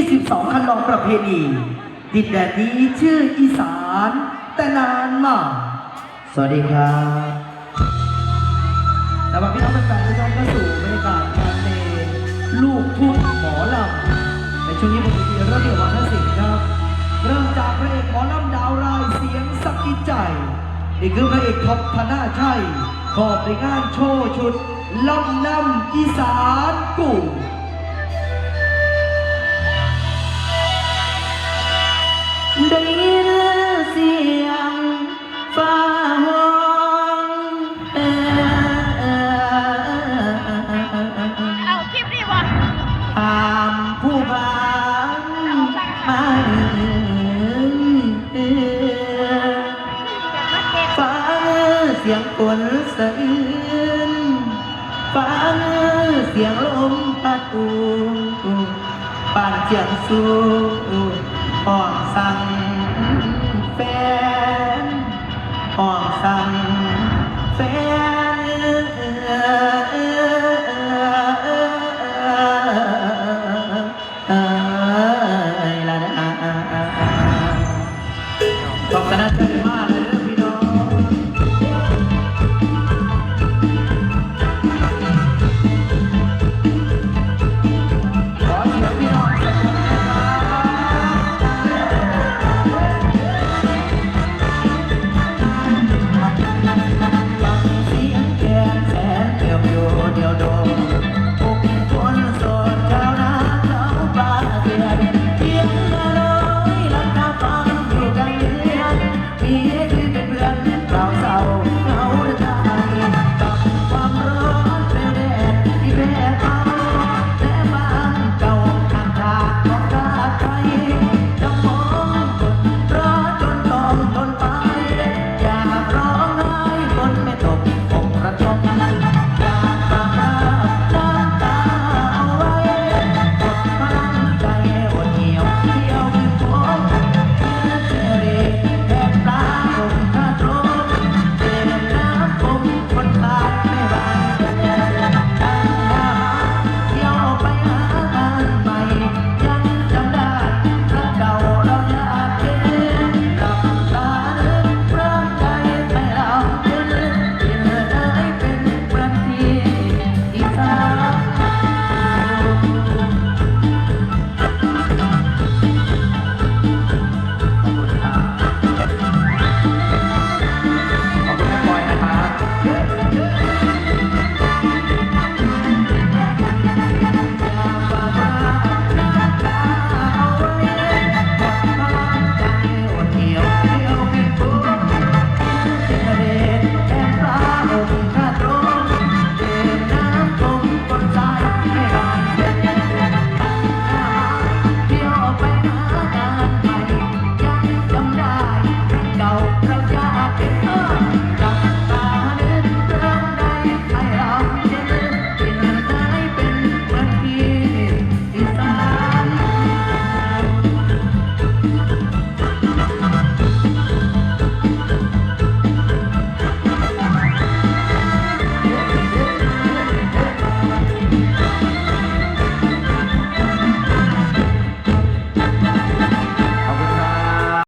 22 คันลองประเพณี ดินแดนนี้ชื่ออีสาน แต่นานมาก สวัสดีครับแล้วมาพี่น้องแฟนๆทุกท่านเข้าสู่บรรยากาศการเพลงลูกทุ่งหมอลำในช่วงนี้ผมจะเริ่มเกี่ยวกับทัศิลป์ครับ เริ่มจากพระเอกหมอลำดาวรายเสียงสักกิจใจนี่คือพระเอกท็อปธนาชัยขอบในงานโชว์ชุดลำนำอีสานกู่ นสะอื้นฟ้าเสียงลมปัดอูปานเจียงสู้อ่อนสั่งแฟนอ่อนสั่งแฟนขอบคุณนะ tell your, your dog.